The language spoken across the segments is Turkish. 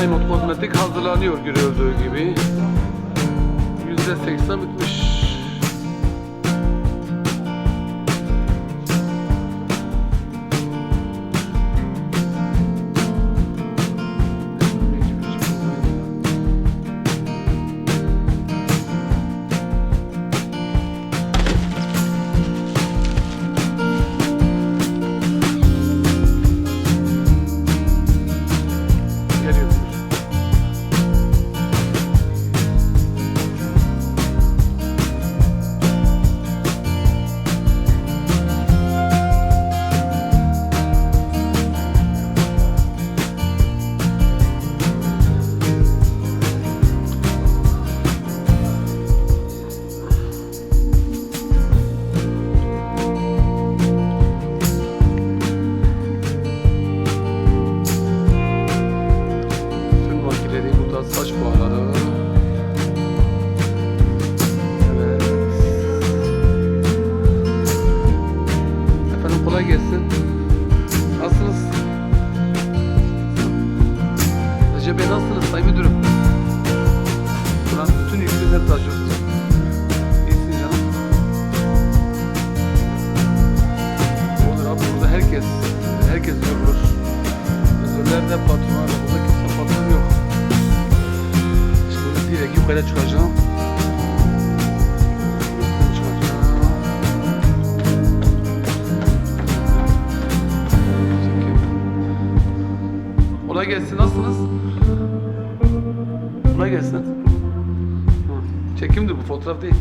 Diamond Kozmetik hazırlanıyor görüldüğü gibi. %80 bitmiş. Nasılsınız? Kolay gelsin. Çekimdi bu fotoğraf değil.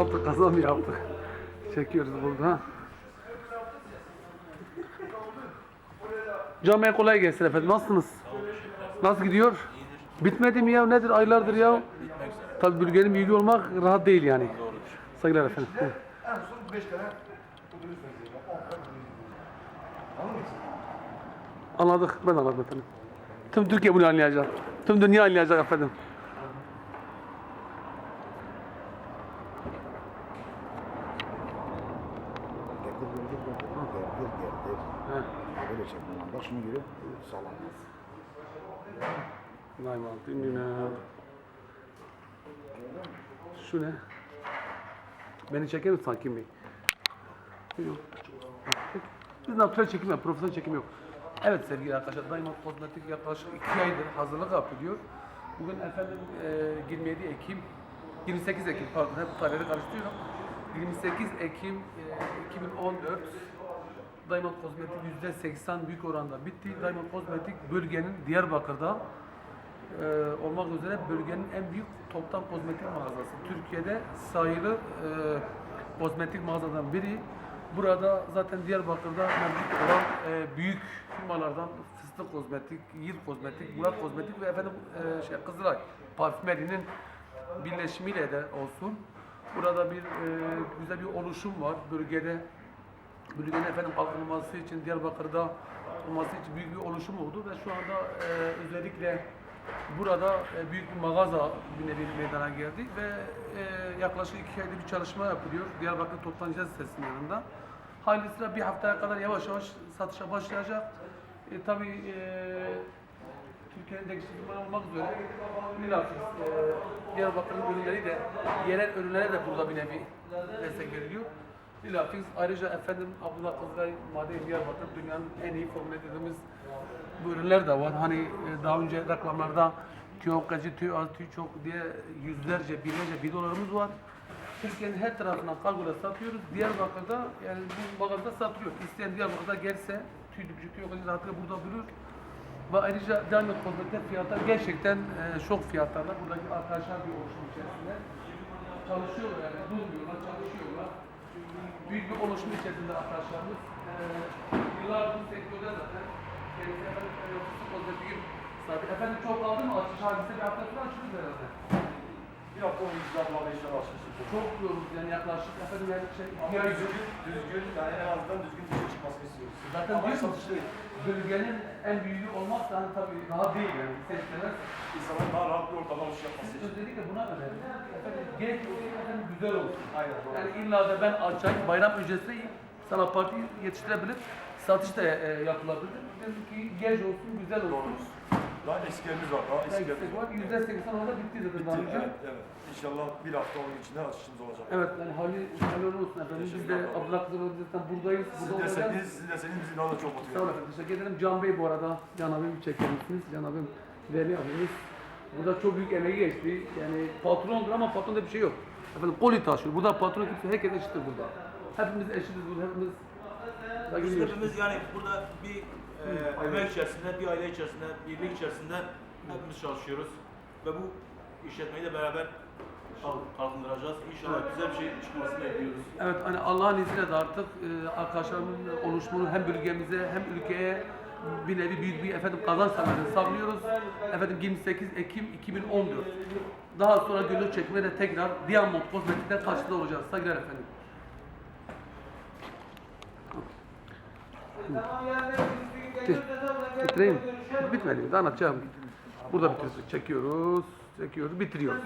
Yaptık? Kaza mı yaptık? Çekiyoruz burada. Bey kolay gelsin efendim. Nasılsınız? Nasıl gidiyor? Bitmedi mi ya? Nedir? Aylardır ya. Tabii bölgenin büyüğü olmak rahat değil yani. Saygılar efendim. Hı. Anladık. Ben anladım efendim. Tüm Türkiye bunu anlayacak. Tüm dünya anlayacak efendim. Gerdir gerdir gerdir. Gerdir. Heh. Böyle çekmem. Bak şunu görüyor. Sağlam. Diamond, ünlüne. Şu ne? Beni çeker misin Hakim Bey? Yok. Biz natürel çekim yok, profesyonel çekim yok. Evet sevgili arkadaşlar, Diamond Kozmetik yaklaşık iki aydır hazırlık yapıyor. Bugün efendim e, 27 Ekim, 28 Ekim pardon hep tarihleri karıştırıyorum. 28 Ekim e, 2014 Diamond Kozmetik %80 büyük oranda bitti. Diamond Kozmetik bölgenin Diyarbakır'da e, olmak üzere bölgenin en büyük toptan kozmetik mağazası. Türkiye'de sayılı e, kozmetik mağazadan biri. Burada zaten Diyarbakır'da mevcut olan e, büyük firmalardan Fıstık Kozmetik, Yir Kozmetik, Murat Kozmetik ve efendim e, şey Kızılay Parfümeri'nin birleşimiyle de olsun. Burada bir e, güzel bir oluşum var bölgede. Bölgenin efendim kalkınması için Diyarbakır'da olması için büyük bir oluşum oldu ve şu anda e, özellikle burada e, büyük bir mağaza bir nevi meydana geldi ve e, yaklaşık iki ayda bir çalışma yapılıyor Diyarbakır Toptancı Sitesi'nin yanında. Hayırlısıyla bir haftaya kadar yavaş yavaş satışa başlayacak. E, tabii e, Türkiye'nin de geçtiği olmak üzere bilhafız e, Diyarbakır'ın ürünleri de yerel ürünlere de burada bir nevi destek veriliyor. Bilhafız ayrıca efendim Abdullah Kızılay Maden Diyarbakır dünyanın en iyi formüle dediğimiz bu ürünler de var. Hani e, daha önce reklamlarda TÜOK, gacı, TÜOK, TÜOK diye yüzlerce, binlerce bidolarımız var. Türkiye'nin her tarafına kargoyla satıyoruz. Diyarbakır'da yani bu bagajda satılıyor. İsteyen Diyarbakır'da gelse tüydükçü, TÜOK'cı rahatlıkla burada bulur. Ve ayrıca Diamond Kozmetik'te fiyatlar gerçekten e, şok fiyatlarla. Buradaki arkadaşlar bir oluşum içerisinde çalışıyorlar yani durmuyorlar, çalışıyorlar. Büyük bir oluşum içerisinde arkadaşlarımız. E, yıllardır bu sektörde zaten. Kendisi efendim e, fıstık kozmetiğin sahibi. Efendim çok aldı mı? Açış hadise bir hafta sonra açılır herhalde. Bir hafta on yüz abla inşallah açmıştır. Çok diyoruz yani yaklaşık efendim yani şey, Ama düzgün, düzgün, yani en azından düzgün bir şey çıkmasını istiyoruz. Zaten Ama diyorsun satış değil. Bölgenin en büyüğü olmazsa hani tabii daha değil yani istemez. İnsanların daha rahat bir ortamda alışveriş yapması için. özellikle buna önemli. Efendim efendim güzel olsun. Aynen, doğru. Yani illa da ben açayım, bayram öncesi sana parti yetiştirebilir, satış da e, yapılabilir. Dedim ki genç olsun, güzel olsun. Doğruyuz. Daha eskilerimiz var, daha eskilerimiz var. var. Yüzde seksen orada bitti zaten daha önce. Evet, evet. İnşallah bir hafta onun içinde açışımız olacak. Evet, yani hali, hali olsun efendim. Biz de ederim. Abdullah Kızılay'dan buradayız. Sizin Burada olacağız. deseniz, sizin deseniz bizi daha da çok mutlu Sağ olun efendim. Teşekkür ederim. Can Bey bu arada. Can abim çeker misiniz? Can abim Veli abimiz. Burada çok büyük emeği geçti. Yani patrondur ama patronda bir şey yok. Efendim koli taşıyor. Burada patron kimse herkes eşittir burada. Hepimiz eşitiz burada. Hepimiz Biz hepimiz yani burada bir e, emek içerisinde, bir aile içerisinde, birlik içerisinde hepimiz çalışıyoruz. Ve bu işletmeyi de beraber kalk- kalkındıracağız. İnşallah güzel bir şey çıkmasını bekliyoruz. Evet hani Allah'ın izniyle de artık e, arkadaşlarımın oluşumunu hem bölgemize hem ülkeye bir nevi büyük bir efendim kazanç sağlayacağız. Sağlıyoruz. Efendim 28 Ekim 2014. Daha sonra gönül çekmeye de tekrar Diamond Kozmetik'te karşıda olacağız. Saygılar efendim. Bitireyim. Bitmedi. Daha anlatacağım. Burada bitiriyoruz. Çekiyoruz. Çekiyoruz. Bitiriyoruz.